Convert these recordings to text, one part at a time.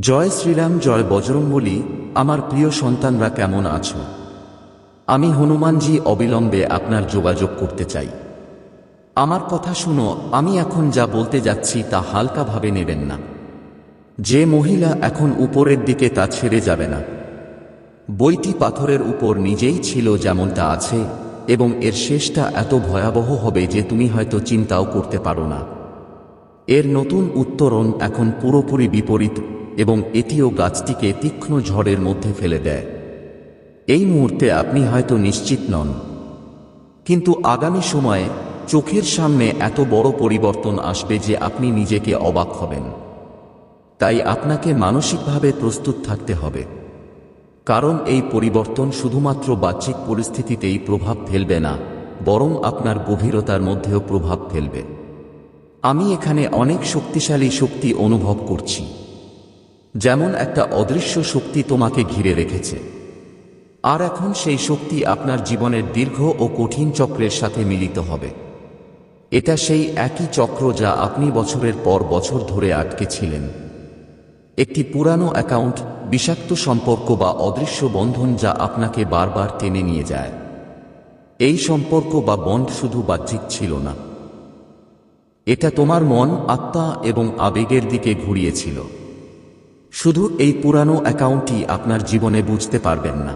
জয় শ্রীরাম, জয় বজরঙ্গলী আমার প্রিয় সন্তানরা কেমন আছো? আমি হনুমানজি অবিলম্বে আপনার যোগাযোগ করতে চাই। আমার কথা শুনো, আমি এখন যা বলতে যাচ্ছি তা হালকাভাবে নেবেন না। যে মহিলা এখন উপরের দিকে তা ছেড়ে যাবে না। বইটি পাথরের উপর নিজেই ছিল যেমনটা আছে, এবং এর শেষটা এত ভয়াবহ হবে যে তুমি হয়তো চিন্তাও করতে পারো না। এর নতুন উত্তরণ এখন পুরোপুরি বিপরীত। এবং এটিও গাছটিকে তীক্ষ্ণ ঝড়ের মধ্যে ফেলে দেয়। এই মুহূর্তে আপনি হয়তো নিশ্চিত নন। কিন্তু আগামী সময়ে চোখের সামনে এত বড় পরিবর্তন আসবে যে আপনি নিজেকে অবাক হবেন। তাই আপনাকে মানসিকভাবে প্রস্তুত থাকতে হবে। কারণ এই পরিবর্তন শুধুমাত্র বাহ্যিক পরিস্থিতিতেই প্রভাব ফেলবে না, বরং আপনার গভীরতার মধ্যেও প্রভাব ফেলবে। আমি এখানে অনেক শক্তিশালী শক্তি অনুভব করছি। যেমন একটা অদৃশ্য শক্তি তোমাকে ঘিরে রেখেছে। আর এখন সেই শক্তি আপনার জীবনের দীর্ঘ ও কঠিন চক্রের সাথে মিলিত হবে। এটা সেই একই চক্র যা আপনি বছরের পর বছর ধরে আটকে ছিলেন একটি পুরানো অ্যাকাউন্ট, বিষাক্ত সম্পর্ক বা অদৃশ্য বন্ধন যা আপনাকে বারবার টেনে নিয়ে যায়। এই সম্পর্ক বা বন্ড শুধু বাহ্যিক ছিল না। এটা তোমার মন, আত্মা এবং আবেগের দিকে ঘুরিয়েছিল। শুধু এই পুরানো অ্যাকাউন্টই আপনার জীবনে বুঝতে পারবেন না।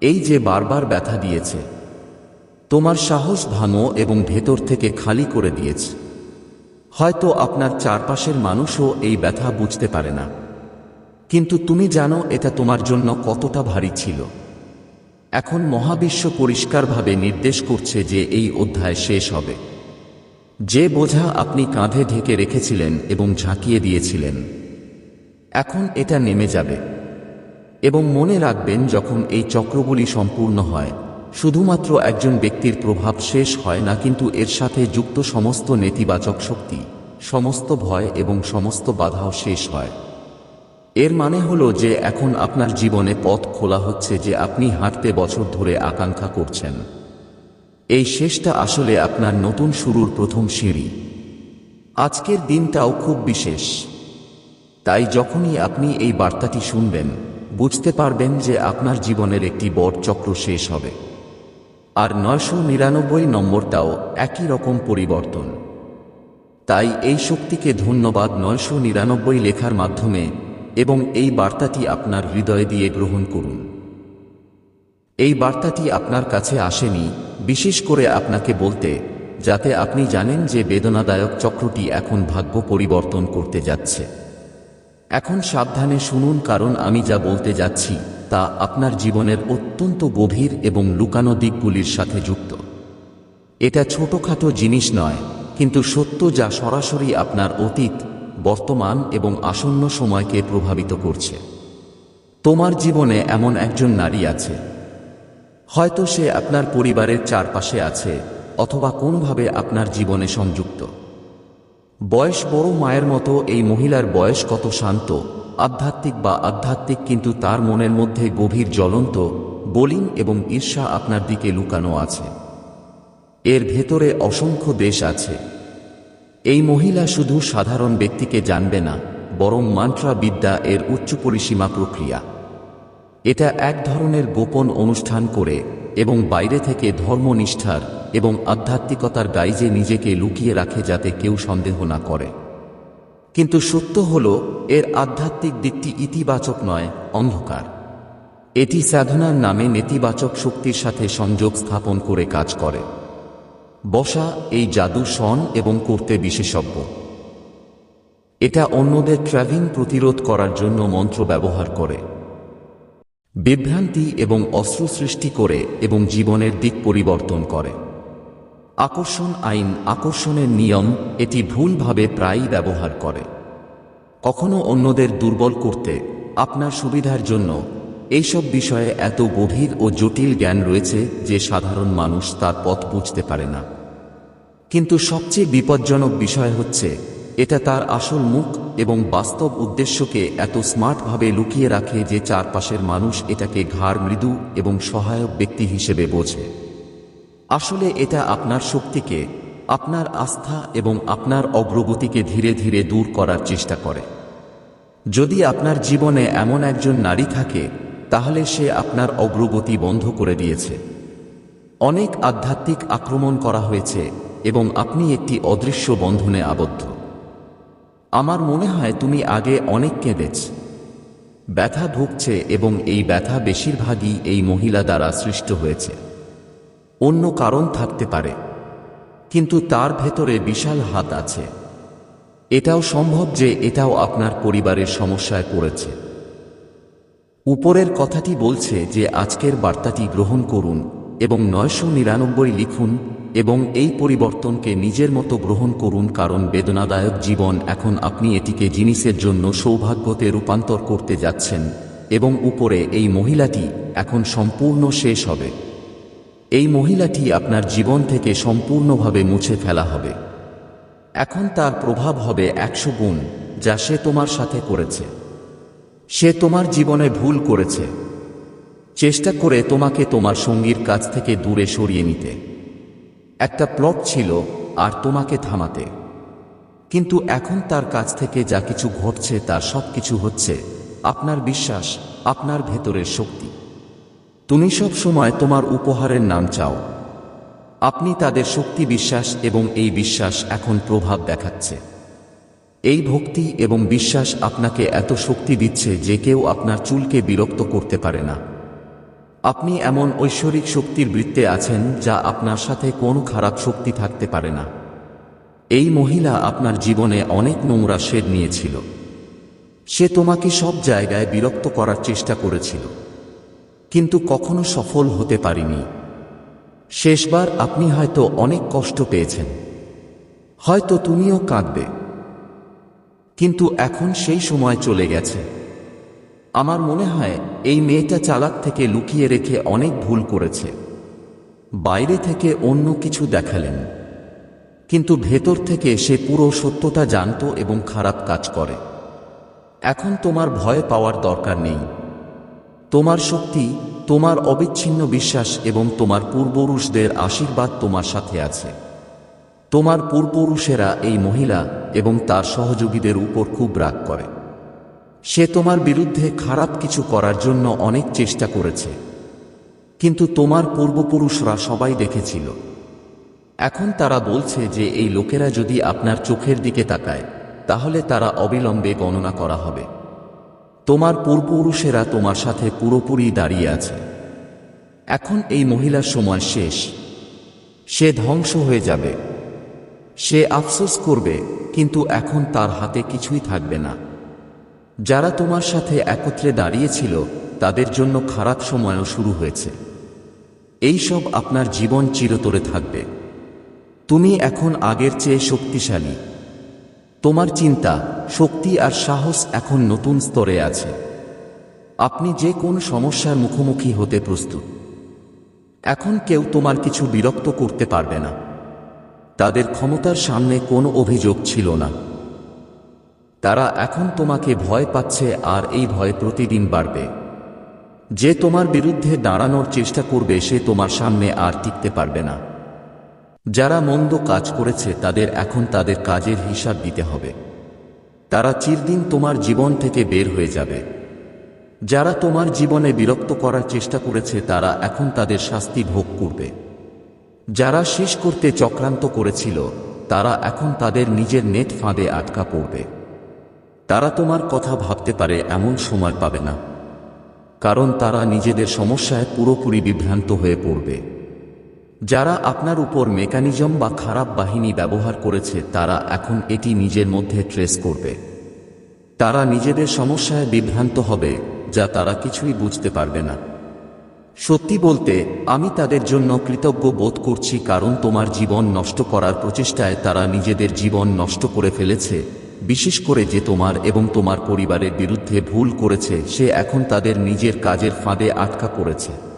এই যে বারবার ব্যথা দিয়েছে, তোমার সাহস ভাঙো এবং ভেতর থেকে খালি করে দিয়েছে। হয়তো আপনার চারপাশের মানুষও এই ব্যথা বুঝতে পারে না। কিন্তু তুমি জানো এটা তোমার জন্য কতটা ভারী ছিল। এখন মহাবিশ্ব পরিষ্কারভাবে নির্দেশ করছে যে এই অধ্যায় শেষ হবে। যে বোঝা আপনি কাঁধে ঢেকে রেখেছিলেন এবং ঝাঁকিয়ে দিয়েছিলেন এখন এটা নেমে যাবে। এবং মনে রাখবেন, যখন এই চক্রগুলি সম্পূর্ণ হয়, শুধুমাত্র একজন ব্যক্তির প্রভাব শেষ হয় না, কিন্তু এর সাথে যুক্ত সমস্ত নেতিবাচক শক্তি, সমস্ত ভয় এবং সমস্ত বাধাও শেষ হয়। এর মানে হলো যে এখন আপনার জীবনে পথ খোলা হচ্ছে যে আপনি হাঁটতে বছর ধরে আকাঙ্ক্ষা করছেন। এই শেষটা আসলে আপনার নতুন শুরুর প্রথম সিঁড়ি। আজকের দিনটাও খুব বিশেষ। তাই যখনই আপনি এই বার্তাটি শুনবেন, বুঝতে পারবেন যে আপনার জীবনের একটি বড় চক্র শেষ হবে। আর নয়শো নিরানব্বই নম্বরটাও একই রকম পরিবর্তন। তাই এই শক্তিকে ধন্যবাদ নয়শো নিরানব্বই লেখার মাধ্যমে এবং এই বার্তাটি আপনার হৃদয়ে দিয়ে গ্রহণ করুন। এই বার্তাটি আপনার কাছে আসেনি, বিশেষ করে আপনাকে বলতে, যাতে আপনি জানেন যে বেদনাদায়ক চক্রটি এখন ভাগ্য পরিবর্তন করতে যাচ্ছে। এখন সাবধানে শুনুন কারণ আমি যা বলতে যাচ্ছি, তা আপনার জীবনের অত্যন্ত গভীর এবং লুকানো দিকগুলির সাথে যুক্ত। এটা ছোটখাটো জিনিস নয়, কিন্তু সত্য যা সরাসরি আপনার অতীত, বর্তমান এবং আসন্ন সময়কে প্রভাবিত করছে। তোমার জীবনে এমন একজন নারী আছে। হয়তো সে আপনার পরিবারের চারপাশে আছে, অথবা কোনোভাবে আপনার জীবনে সংযুক্ত। বয়স বড় মায়ের মতো এই মহিলার বয়স কত শান্ত, আধ্যাত্মিক বা আধ্যাত্মিক কিন্তু তার মনের মধ্যে গভীর জ্বলন্ত, বলিন এবং ঈর্ষা আপনার দিকে লুকানো আছে। এর ভেতরে অসংখ্য দেশ আছে। এই মহিলা শুধু সাধারণ ব্যক্তিকে জানবে না, বরং মান্ত্রা বিদ্যা এর উচ্চ পরিসীমা প্রক্রিয়া। এটা এক ধরনের গোপন অনুষ্ঠান করে এবং বাইরে থেকে ধর্মনিষ্ঠার এবং আধ্যাত্মিকতার গাইজে নিজেকে লুকিয়ে রাখে যাতে কেউ সন্দেহ না করে। কিন্তু সত্য হল, এর আধ্যাত্মিক দিকটি ইতিবাচক নয়, অন্ধকার। এটি সাধনার নামে নেতিবাচক শক্তির সাথে সংযোগ স্থাপন করে কাজ করে। বসা এই জাদু সন এবং করতে বিশেষজ্ঞ। এটা অন্যদের ট্র্যাভিং প্রতিরোধ করার জন্য মন্ত্র ব্যবহার করে। বিভ্রান্তি এবং অস্ত্র সৃষ্টি করে এবং জীবনের দিক পরিবর্তন করে। আকর্ষণ আইন আকর্ষণের নিয়ম এটি ভুলভাবে প্রায়ই ব্যবহার করে। কখনো অন্যদের দুর্বল করতে, আপনার সুবিধার জন্য, এইসব বিষয়ে এত গভীর ও জটিল জ্ঞান রয়েছে যে সাধারণ মানুষ তার পথ বুঝতে পারে না। কিন্তু সবচেয়ে বিপজ্জনক বিষয় হচ্ছে, এটা তার আসল মুখ এবং বাস্তব উদ্দেশ্যকে এত স্মার্টভাবে লুকিয়ে রাখে যে চারপাশের মানুষ এটাকে ঘাড় মৃদু এবং সহায়ক ব্যক্তি হিসেবে বোঝে। আসলে এটা আপনার শক্তিকে, আপনার আস্থা এবং আপনার অগ্রগতিকে ধীরে ধীরে দূর করার চেষ্টা করে। যদি আপনার জীবনে এমন একজন নারী থাকে, তাহলে সে আপনার অগ্রগতি বন্ধ করে দিয়েছে। অনেক আধ্যাত্মিক আক্রমণ করা হয়েছে এবং আপনি একটি অদৃশ্য বন্ধনে আবদ্ধ। আমার মনে হয় তুমি আগে অনেক কেঁদেছ। ব্যথা ভুগছে এবং এই ব্যথা বেশিরভাগই এই মহিলা দ্বারা সৃষ্ট হয়েছে। অন্য কারণ থাকতে পারে। কিন্তু তার ভেতরে বিশাল হাত আছে। এটাও সম্ভব যে এটাও আপনার পরিবারের সমস্যায় পড়েছে। উপরের কথাটি বলছে যে আজকের বার্তাটি গ্রহণ করুন এবং নয়শো নিরানব্বই লিখুন এবং এই পরিবর্তনকে নিজের মতো গ্রহণ করুন কারণ বেদনাদায়ক জীবন এখন আপনি এটিকে জিনিসের জন্য সৌভাগ্যতে রূপান্তর করতে যাচ্ছেন এবং উপরে এই মহিলাটি এখন সম্পূর্ণ শেষ হবে। এই মহিলাটি আপনার জীবন থেকে সম্পূর্ণভাবে মুছে ফেলা হবে। এখন তার প্রভাব হবে একশো গুণ, যা সে তোমার সাথে করেছে। সে তোমার জীবনে ভুল করেছে। চেষ্টা করে তোমাকে তোমার সঙ্গীর কাছ থেকে দূরে সরিয়ে নিতে। একটা প্লট ছিল আর তোমাকে থামাতে। কিন্তু এখন তার কাছ থেকে যা কিছু ঘটছে তার সব কিছু হচ্ছে আপনার বিশ্বাস, আপনার ভেতরের শক্তি। তুমি সব সময় তোমার উপহারের নাম চাও। আপনি তাদের শক্তি বিশ্বাস এবং এই বিশ্বাস এখন প্রভাব দেখাচ্ছে। এই ভক্তি এবং বিশ্বাস আপনাকে এত শক্তি দিচ্ছে যে কেউ আপনার চুলকে বিরক্ত করতে পারে না। আপনি এমন ঐশ্বরিক শক্তির বৃত্তে আছেন যা আপনার সাথে কোনো খারাপ শক্তি থাকতে পারে না। এই মহিলা আপনার জীবনে অনেক নোংরা শেড নিয়েছিল। সে তোমাকে সব জায়গায় বিরক্ত করার চেষ্টা করেছিল। কিন্তু কখনো সফল হতে পারিনি। শেষবার আপনি হয়তো অনেক কষ্ট পেয়েছেন। হয়তো তুমিও কাঁদবে। কিন্তু এখন সেই সময় চলে গেছে। আমার মনে হয় এই মেয়েটা চালাক থেকে লুকিয়ে রেখে অনেক ভুল করেছে। বাইরে থেকে অন্য কিছু দেখালেন। কিন্তু ভেতর থেকে সে পুরো সত্যতা জানত এবং খারাপ কাজ করে। এখন তোমার ভয় পাওয়ার দরকার নেই। তোমার শক্তি, তোমার অবিচ্ছিন্ন বিশ্বাস এবং তোমার পূর্বপুরুষদের আশীর্বাদ তোমার সাথে আছে। তোমার পূর্বপুরুষেরা এই মহিলা এবং তার সহযোগীদের উপর খুব রাগ করে। সে তোমার বিরুদ্ধে খারাপ কিছু করার জন্য অনেক চেষ্টা করেছে। কিন্তু তোমার পূর্বপুরুষরা সবাই দেখেছিল। এখন তারা বলছে যে এই লোকেরা যদি আপনার চোখের দিকে তাকায়, তাহলে তারা অবিলম্বে গণনা করা হবে। তোমার পূর্বপুরুষেরা তোমার সাথে পুরোপুরি দাঁড়িয়ে আছে। এখন এই মহিলার সময় শেষ। সে ধ্বংস হয়ে যাবে। সে আফসোস করবে, কিন্তু এখন তার হাতে কিছুই থাকবে না। যারা তোমার সাথে একত্রে দাঁড়িয়েছিল, তাদের জন্য খারাপ সময়ও শুরু হয়েছে। এই সব আপনার জীবন চিরতরে থাকবে। তুমি এখন আগের চেয়ে শক্তিশালী। তোমার চিন্তা, শক্তি আর সাহস এখন নতুন স্তরে আছে। আপনি যে কোন সমস্যার মুখোমুখি হতে প্রস্তুত। এখন কেউ তোমার কিছু বিরক্ত করতে পারবে না। তাদের ক্ষমতার সামনে কোনো অভিযোগ ছিল না। তারা এখন তোমাকে ভয় পাচ্ছে আর এই ভয় প্রতিদিন বাড়বে। যে তোমার বিরুদ্ধে দাঁড়ানোর চেষ্টা করবে সে তোমার সামনে আর টিকতে পারবে না। যারা মন্দ কাজ করেছে তাদের এখন তাদের কাজের হিসাব দিতে হবে। তারা চিরদিন তোমার জীবন থেকে বের হয়ে যাবে। যারা তোমার জীবনে বিরক্ত করার চেষ্টা করেছে তারা এখন তাদের শাস্তি ভোগ করবে। যারা শেষ করতে চক্রান্ত করেছিল, তারা এখন তাদের নিজের নেট ফাঁদে আটকা পড়বে। তারা তোমার কথা ভাবতে পারে এমন সময় পাবে না। কারণ তারা নিজেদের সমস্যায় পুরোপুরি বিভ্রান্ত হয়ে পড়বে। যারা আপনার উপর মেকানিজম বা খারাপ বাহিনী ব্যবহার করেছে, তারা এখন এটি নিজের মধ্যে ট্রেস করবে। তারা নিজেদের সমস্যায় বিভ্রান্ত হবে, যা তারা কিছুই বুঝতে পারবে না। সত্যি বলতে, আমি তাদের জন্য কৃতজ্ঞ বোধ করছি কারণ তোমার জীবন নষ্ট করার প্রচেষ্টায় তারা নিজেদের জীবন নষ্ট করে ফেলেছে, বিশেষ করে যে তোমার এবং তোমার পরিবারের বিরুদ্ধে ভুল করেছে, সে এখন তাদের নিজের কাজের ফাঁদে আটকা পড়েছে।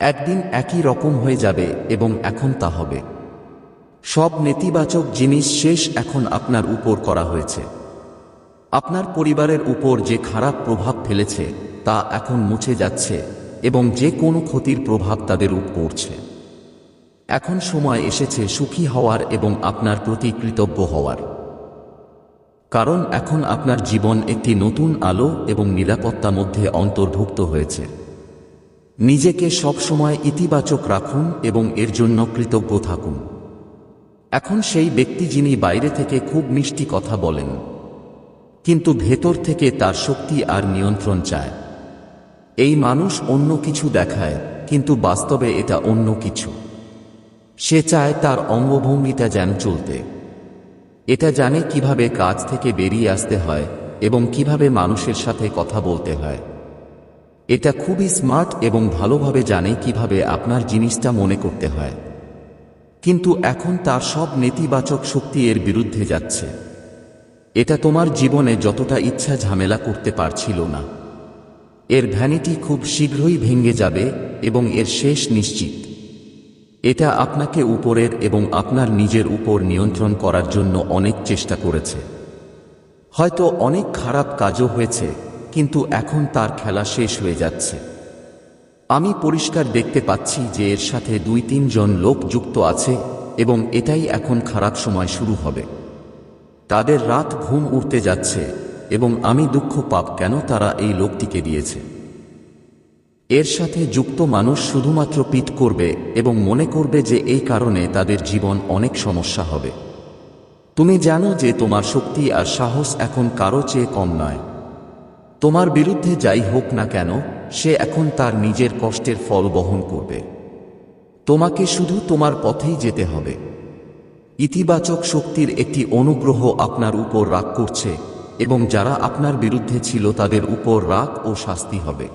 একদিন একই রকম হয়ে যাবে এবং এখন তা হবে। সব নেতিবাচক জিনিস শেষ এখন আপনার উপর করা হয়েছে। আপনার পরিবারের উপর যে খারাপ প্রভাব ফেলেছে, তা এখন মুছে যাচ্ছে এবং যে কোনো ক্ষতির প্রভাব তাদের উপর পড়ছে। এখন সময় এসেছে সুখী হওয়ার এবং আপনার প্রতি কৃতজ্ঞ হওয়ার। কারণ এখন আপনার জীবন একটি নতুন আলো এবং নিরাপত্তা মধ্যে অন্তর্ভুক্ত হয়েছে। নিজেকে সবসময় ইতিবাচক রাখুন এবং এর জন্য কৃতজ্ঞ থাকুন। এখন সেই ব্যক্তি যিনি বাইরে থেকে খুব মিষ্টি কথা বলেন, কিন্তু ভেতর থেকে তার শক্তি আর নিয়ন্ত্রণ চায়। এই মানুষ অন্য কিছু দেখায়, কিন্তু বাস্তবে এটা অন্য কিছু। সে চায় তার অঙ্গভঙ্গিটা যেন চলতে। এটা জানে কীভাবে কাজ থেকে বেরিয়ে আসতে হয় এবং কীভাবে মানুষের সাথে কথা বলতে হয়। এটা খুবই স্মার্ট এবং ভালোভাবে জানে কীভাবে আপনার জিনিসটা মনে করতে হয়। কিন্তু এখন তার সব নেতিবাচক শক্তি এর বিরুদ্ধে যাচ্ছে। এটা তোমার জীবনে যতটা ইচ্ছা ঝামেলা করতে পারছিল না। এর ভ্যানিটি খুব শীঘ্রই ভেঙে যাবে এবং এর শেষ নিশ্চিত। এটা আপনাকে উপরের এবং আপনার নিজের উপর নিয়ন্ত্রণ করার জন্য অনেক চেষ্টা করেছে। হয়তো অনেক খারাপ কাজও হয়েছে কিন্তু এখন তার খেলা শেষ হয়ে যাচ্ছে। আমি পরিষ্কার দেখতে পাচ্ছি যে এর সাথে দুই তিনজন লোক যুক্ত আছে এবং এটাই এখন খারাপ সময় শুরু হবে। তাদের রাত ঘুম উঠতে যাচ্ছে এবং আমি দুঃখ পাপ কেন তারা এই লোকটিকে দিয়েছে। এর সাথে যুক্ত মানুষ শুধুমাত্র পিট করবে এবং মনে করবে যে এই কারণে তাদের জীবন অনেক সমস্যা হবে। তুমি জানো যে তোমার শক্তি আর সাহস এখন কারও চেয়ে কম নয়। তোমার বিরুদ্ধে যাই হোক না কেন, সে এখন তার নিজের কষ্টের ফল বহন করবে। তোমাকে শুধু তোমার পথেই যেতে হবে। ইতিবাচক শক্তির একটি অনুগ্রহ আপনার উপর রাগ করছে, এবং যারা আপনার বিরুদ্ধে ছিল তাদের উপর রাগ ও শাস্তি হবে।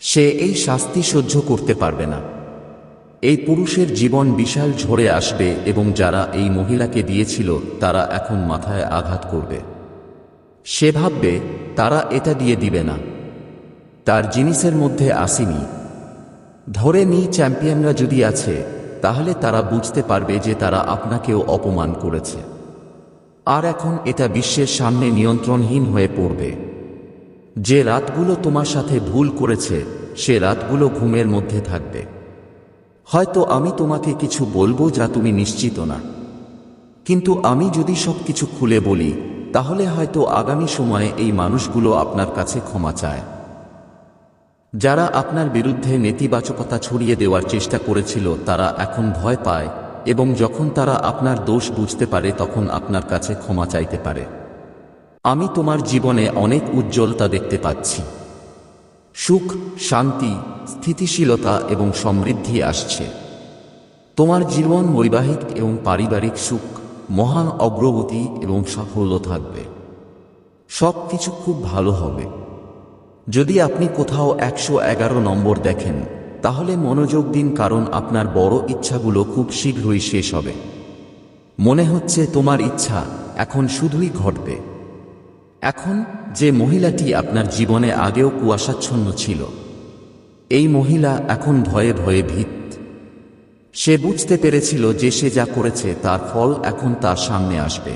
সে এই শাস্তি সহ্য করতে পারবে না। এই পুরুষের জীবন বিশাল ঝরে আসবে, এবং যারা এই মহিলাকে দিয়েছিল, তারা এখন মাথায় আঘাত করবে। সে ভাববে তারা এটা দিয়ে দিবে না। তার জিনিসের মধ্যে আসেনি। ধরে নিই চ্যাম্পিয়নরা যদি আছে, তাহলে তারা বুঝতে পারবে যে তারা আপনাকেও অপমান করেছে। আর এখন এটা বিশ্বের সামনে নিয়ন্ত্রণহীন হয়ে পড়বে। যে রাতগুলো তোমার সাথে ভুল করেছে, সে রাতগুলো ঘুমের মধ্যে থাকবে। হয়তো আমি তোমাকে কিছু বলব যা তুমি নিশ্চিত না। কিন্তু আমি যদি সব কিছু খুলে বলি তাহলে হয়তো আগামী সময়ে এই মানুষগুলো আপনার কাছে ক্ষমা চায়। যারা আপনার বিরুদ্ধে নেতিবাচকতা ছড়িয়ে দেওয়ার চেষ্টা করেছিল, তারা এখন ভয় পায় এবং যখন তারা আপনার দোষ বুঝতে পারে, তখন আপনার কাছে ক্ষমা চাইতে পারে। আমি তোমার জীবনে অনেক উজ্জ্বলতা দেখতে পাচ্ছি। সুখ, শান্তি, স্থিতিশীলতা এবং সমৃদ্ধি আসছে। তোমার জীবন বৈবাহিক এবং পারিবারিক সুখ মহান অগ্রগতি এবং সাফল্য থাকবে। সব কিছু খুব ভালো হবে। যদি আপনি কোথাও একশো এগারো নম্বর দেখেন, তাহলে মনোযোগ দিন কারণ আপনার বড় ইচ্ছাগুলো খুব শীঘ্রই শেষ হবে। মনে হচ্ছে তোমার ইচ্ছা এখন শুধুই ঘটবে। এখন যে মহিলাটি আপনার জীবনে আগেও কুয়াশাচ্ছন্ন ছিল, এই মহিলা এখন ভয়ে ভয়ে ভীত। সে বুঝতে পেরেছিল যে সে যা করেছে তার ফল এখন তার সামনে আসবে।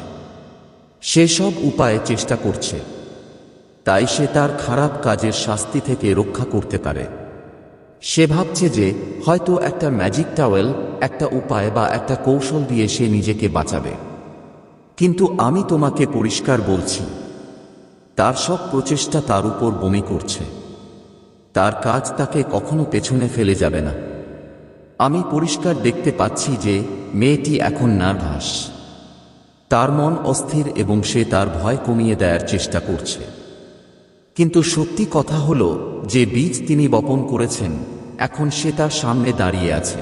সে সব উপায়ে চেষ্টা করছে। তাই সে তার খারাপ কাজের শাস্তি থেকে রক্ষা করতে পারে। সে ভাবছে যে হয়তো একটা ম্যাজিক টাওয়েল, একটা উপায় বা একটা কৌশল দিয়ে সে নিজেকে বাঁচাবে। কিন্তু আমি তোমাকে পরিষ্কার বলছি, তার সব প্রচেষ্টা তার উপর বমি করছে। তার কাজ তাকে কখনো পেছনে ফেলে যাবে না। আমি পরিষ্কার দেখতে পাচ্ছি যে মেয়েটি এখন নার্ভাস। তার মন অস্থির এবং সে তার ভয় কমিয়ে দেওয়ার চেষ্টা করছে। কিন্তু সত্যি কথা হল যে বীজ তিনি বপন করেছেন, এখন সে তার সামনে দাঁড়িয়ে আছে।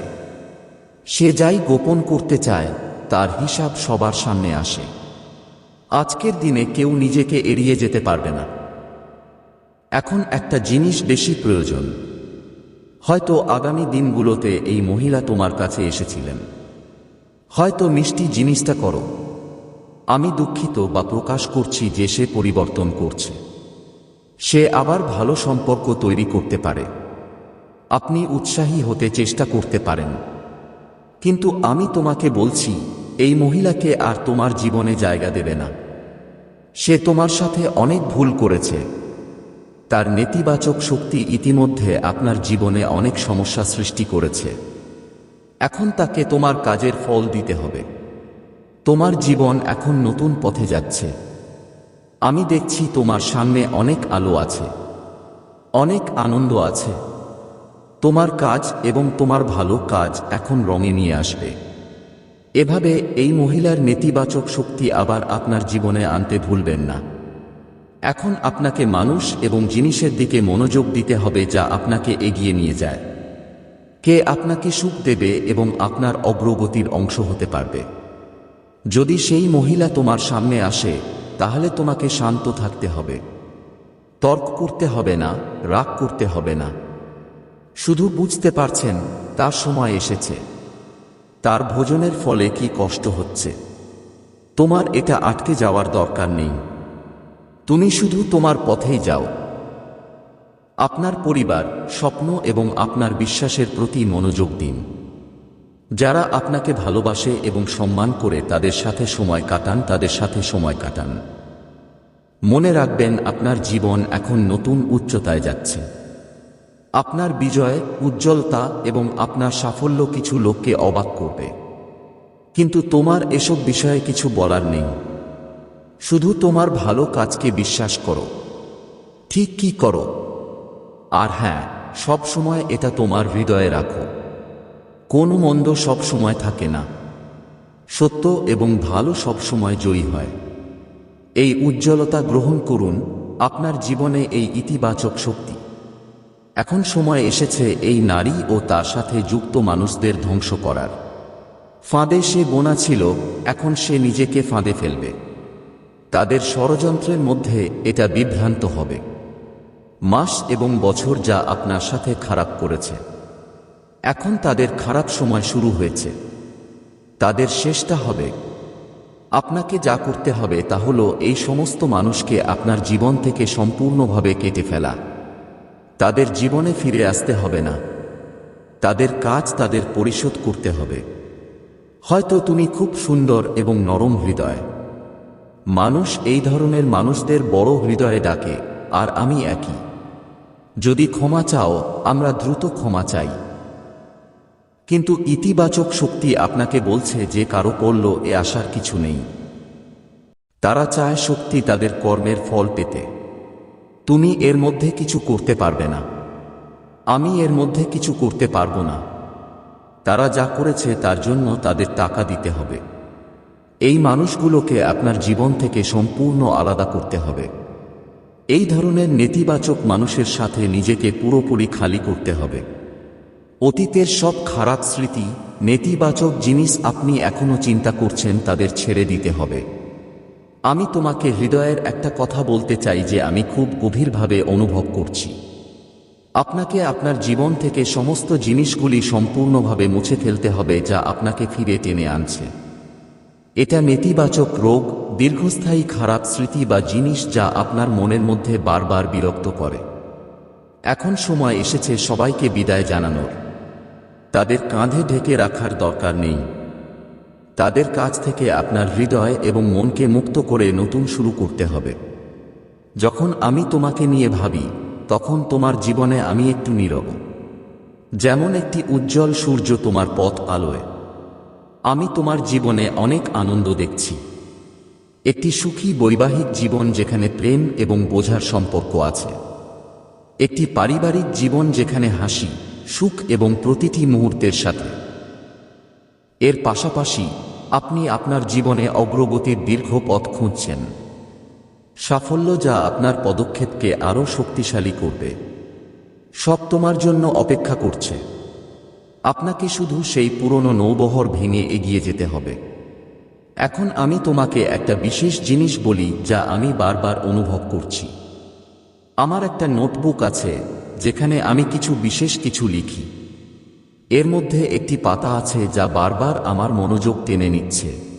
সে যাই গোপন করতে চায়, তার হিসাব সবার সামনে আসে। আজকের দিনে কেউ নিজেকে এড়িয়ে যেতে পারবে না। এখন একটা জিনিস বেশি প্রয়োজন। হয়তো আগামী দিনগুলোতে এই মহিলা তোমার কাছে এসেছিলেন। হয়তো মিষ্টি জিনিসটা করো। আমি দুঃখিত বা প্রকাশ করছি যে সে পরিবর্তন করছে। সে আবার ভালো সম্পর্ক তৈরি করতে পারে। আপনি উৎসাহী হতে চেষ্টা করতে পারেন। কিন্তু আমি তোমাকে বলছি, এই মহিলাকে আর তোমার জীবনে জায়গা দেবে না। সে তোমার সাথে অনেক ভুল করেছে। তার নেতিবাচক শক্তি ইতিমধ্যে আপনার জীবনে অনেক সমস্যা সৃষ্টি করেছে। এখন তাকে তোমার কাজের ফল দিতে হবে। তোমার জীবন এখন নতুন পথে যাচ্ছে। আমি দেখছি তোমার সামনে অনেক আলো আছে। অনেক আনন্দ আছে। তোমার কাজ এবং তোমার ভালো কাজ এখন রঙে নিয়ে আসবে। এভাবে এই মহিলার নেতিবাচক শক্তি আবার আপনার জীবনে আনতে ভুলবেন না। এখন আপনাকে মানুষ এবং জিনিসের দিকে মনোযোগ দিতে হবে যা আপনাকে এগিয়ে নিয়ে যায়। কে আপনাকে সুখ দেবে এবং আপনার অগ্রগতির অংশ হতে পারবে। যদি সেই মহিলা তোমার সামনে আসে, তাহলে তোমাকে শান্ত থাকতে হবে। তর্ক করতে হবে না, রাগ করতে হবে না। শুধু বুঝতে পারছেন, তার সময় এসেছে। তার ভোজনের ফলে কি কষ্ট হচ্ছে? তোমার এটা আটকে যাওয়ার দরকার নেই। তুমি শুধু তোমার পথেই যাও। আপনার পরিবার, স্বপ্ন এবং আপনার বিশ্বাসের প্রতি মনোযোগ দিন। যারা আপনাকে ভালোবাসে এবং সম্মান করে তাদের সাথে সময় কাটান, তাদের সাথে সময় কাটান। মনে রাখবেন, আপনার জীবন এখন নতুন উচ্চতায় যাচ্ছে। আপনার বিজয়, উজ্জ্বলতা এবং আপনার সাফল্য কিছু লোককে অবাক করবে। কিন্তু তোমার এসব বিষয়ে কিছু বলার নেই। শুধু তোমার ভালো কাজকে বিশ্বাস করো। ঠিক কি করো? আর হ্যাঁ সব সময় এটা তোমার হৃদয়ে রাখো। কোন মন্দ সব সময় থাকে না। সত্য এবং ভালো সব সময় জয়ী হয়। এই উজ্জ্বলতা গ্রহণ করুন আপনার জীবনে এই ইতিবাচক শক্তি। এখন সময় এসেছে এই নারী ও তার সাথে যুক্ত মানুষদের ধ্বংস করার। ফাঁদে সে বোনা ছিল, এখন সে নিজেকে ফাঁদে ফেলবে। তাদের ষড়যন্ত্রের মধ্যে এটা বিভ্রান্ত হবে। মাস এবং বছর যা আপনার সাথে খারাপ করেছে। এখন তাদের খারাপ সময় শুরু হয়েছে। তাদের শেষটা হবে। আপনাকে যা করতে হবে তা হল এই সমস্ত মানুষকে আপনার জীবন থেকে সম্পূর্ণভাবে কেটে ফেলা। তাদের জীবনে ফিরে আসতে হবে না। তাদের কাজ তাদের পরিশোধ করতে হবে। হয়তো তুমি খুব সুন্দর এবং নরম হৃদয়। মানুষ এই ধরনের মানুষদের বড় হৃদয়ে ডাকে, আর আমি একই। যদি ক্ষমা চাও, আমরা দ্রুত ক্ষমা চাই। কিন্তু ইতিবাচক শক্তি আপনাকে বলছে যে কারও করল এ আসার কিছু নেই। তারা চায় শক্তি তাদের কর্মের ফল পেতে। তুমি এর মধ্যে কিছু করতে পারবে না। আমি এর মধ্যে কিছু করতে পারব না। তারা যা করেছে তার জন্য তাদের টাকা দিতে হবে। এই মানুষগুলোকে আপনার জীবন থেকে সম্পূর্ণ আলাদা করতে হবে। এই ধরনের নেতিবাচক মানুষের সাথে নিজেকে পুরোপুরি খালি করতে হবে। অতীতের সব খারাপ স্মৃতি, নেতিবাচক জিনিস আপনি এখনও চিন্তা করছেন তাদের ছেড়ে দিতে হবে। আমি তোমাকে হৃদয়ের একটা কথা বলতে চাই যে আমি খুব গভীরভাবে অনুভব করছি। আপনাকে আপনার জীবন থেকে সমস্ত জিনিসগুলি সম্পূর্ণভাবে মুছে ফেলতে হবে যা আপনাকে ফিরে টেনে আনছে। এটা নেতিবাচক রোগ, দীর্ঘস্থায়ী খারাপ স্মৃতি বা জিনিস যা আপনার মনের মধ্যে বারবার বিরক্ত করে। এখন সময় এসেছে সবাইকে বিদায় জানানোর। তাদের কাঁধে ঢেকে রাখার দরকার নেই। তাদের কাছ থেকে আপনার হৃদয় এবং মনকে মুক্ত করে নতুন শুরু করতে হবে। যখন আমি তোমাকে নিয়ে ভাবি, তখন তোমার জীবনে আমি একটু নীরব। যেমন একটি উজ্জ্বল সূর্য তোমার পথ আলোয়। আমি তোমার জীবনে অনেক আনন্দ দেখছি। একটি সুখী বৈবাহিক জীবন যেখানে প্রেম এবং বোঝার সম্পর্ক আছে। একটি পারিবারিক জীবন যেখানে হাসি, সুখ এবং প্রতিটি মুহূর্তের সাথে। এর পাশাপাশি, আপনি আপনার জীবনে অগ্রগতির দীর্ঘ পথ খুঁজছেন। সাফল্য যা আপনার পদক্ষেপকে আরও শক্তিশালী করবে। সব তোমার জন্য অপেক্ষা করছে। আপনাকে শুধু সেই পুরনো নৌবহর ভেঙে এগিয়ে যেতে হবে। এখন আমি তোমাকে একটা বিশেষ জিনিস বলি যা আমি বারবার অনুভব করছি। আমার একটা নোটবুক আছে, যেখানে আমি কিছু বিশেষ কিছু লিখি। এর মধ্যে একটি পাতা আছে যা বারবার আমার মনোযোগ টেনে নিচ্ছে।